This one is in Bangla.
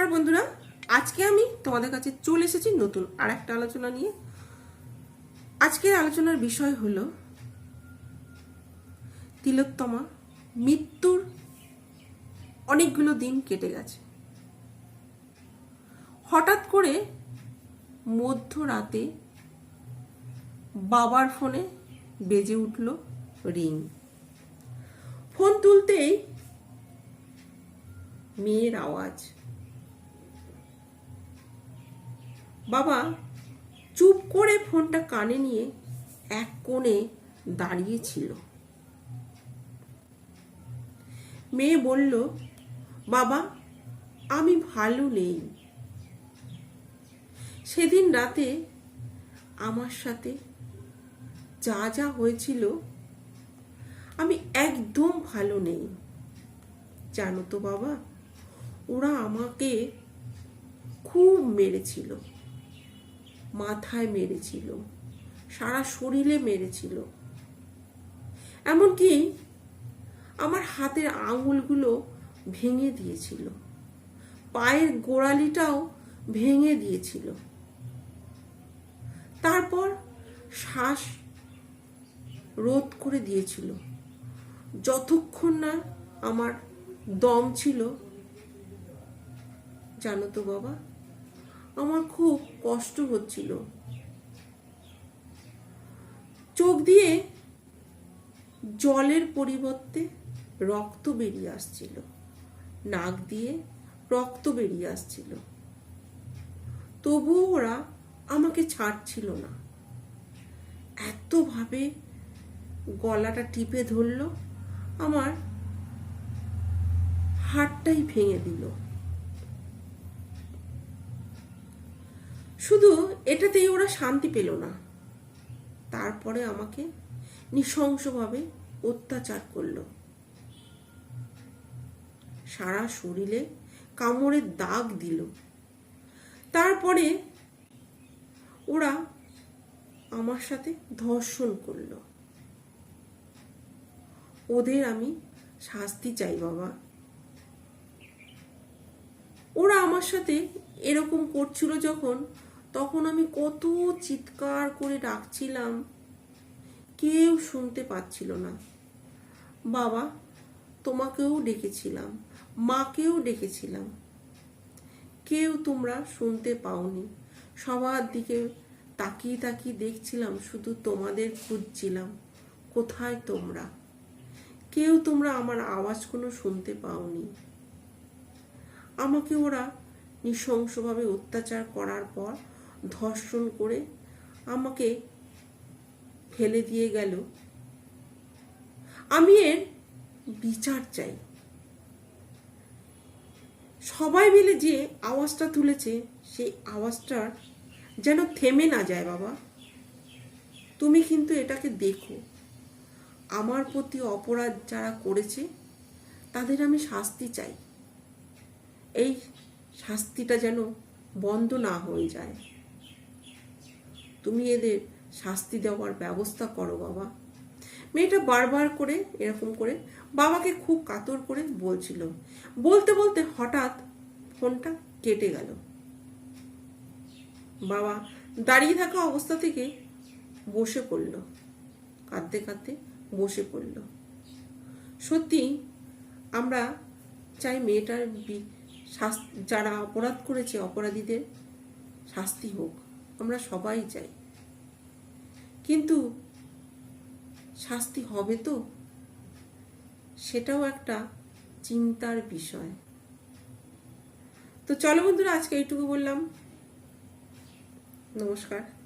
নমস্কার বন্ধুরা, আজকে আমি তোমাদের কাছে চলে এসেছি নতুন আর একটা আলোচনা নিয়ে। আজকের আলোচনার বিষয় হলো তিলোত্তমা মৃত্যুর অনেকগুলো দিন কেটে গেছে। হঠাৎ করে মধ্যরাতে বাবার ফোনে বেজে উঠল রিং। ফোন তুলতেই মেয়ের আওয়াজ। বাবা, চুপ করে ফোনটা কানে নিয়ে এক কোণে দাঁড়িয়েছিল। মেয়ে বলল, বাবা, আমি ভালো নেই। সেদিন রাতে আমার সাথে যা যা হয়েছিল, আমি একদম ভালো নেই। জানো তো বাবা, ওরা আমাকে খুব মেরেছিল। মাথায় মেরেছিল, সারা শরীরে মেরেছিল। এমনকি আমার হাতের আঙুলগুলো ভেঙে দিয়েছিল, পায়ের গোড়ালিটাও ভেঙে দিয়েছিল। তারপর শ্বাস রোধ করে দিয়েছিল, যতক্ষণ না আমার দম ছিল। জানো তো বাবা আমার খুব কষ্ট হচ্ছিল। চোখ দিয়ে জলের পরিবর্তে রক্ত বেরিয়ে আসছিল। নাক দিয়ে রক্ত বেরিয়ে আসছিল। তবুও ওরা আমাকে ছাড়ছিল না। এতভাবে গলাটা টিপে ধরলো, আমার হাড়টাই ভেঙে দিল। শুধু এটাতেই ওরা শান্তি পেল না। তারপরে আমাকে নৃশংসভাবে অত্যাচার করল। সারা শরীরে কামড়ের দাগ দিল। তারপরে ওরা আমার সাথে ধর্ষণ করল। ওদের আমি শাস্তি চাই বাবা। ওরা আমার সাথে এরকম করছিল যখন তখন আমি কত চিৎকার করে ডাকছিলাম। কেউ শুনতে পাচ্ছিল না। বাবা, তোমাকেও ডেকেছিলাম, মাকেও ডেকেছিলাম। কেউ তোমরা শুনতে পাওনি। সবার দিকে তাকিয়ে তাকিয়ে দেখছিলাম, শুধু তোমাদের খুঁজছিলাম, কোথায় তোমরা? কেউ তোমরা আমার আওয়াজ কোনো শুনতে পাওনি। আমাকে ওরা নৃশংসভাবে অত্যাচার করার পর ধর্ষণ করে আমাকে ফেলে দিয়ে গেল। আমি এর বিচার চাই। সবাই মিলে যে আওয়াজটা তুলেছে, সেই আওয়াজটার যেন থেমে না যায় বাবা। তুমি কিন্তু এটাকে দেখো। আমার প্রতি অপরাধ যারা করেছে, তাদের আমি শাস্তি চাই। এই শাস্তিটা যেন বন্ধ না হয়ে যায়। তুমি এদের শাস্তি দেওয়ার ব্যবস্থা করো বাবা। মেয়েটা বারবার করে এরকম করে বাবাকে খুব কাতর করে বলছিল। বলতে বলতে হঠাৎ ফোনটা কেটে গেল। বাবা দাঁড়িয়ে থাকা অবস্থা থেকে বসে পড়ল। কাঁদতে কাঁদতে বসে পড়ল। সত্যি আমরা চাই মেয়েটার যারা অপরাধ করেছে অপরাধীদের শাস্তি হোক। আমরা সবাই চাই। কিন্তু শাস্তি হবে তো? সেটাও একটা চিন্তার বিষয়। তো চলো বন্ধুরা, আজকে এইটুকু বললাম। নমস্কার।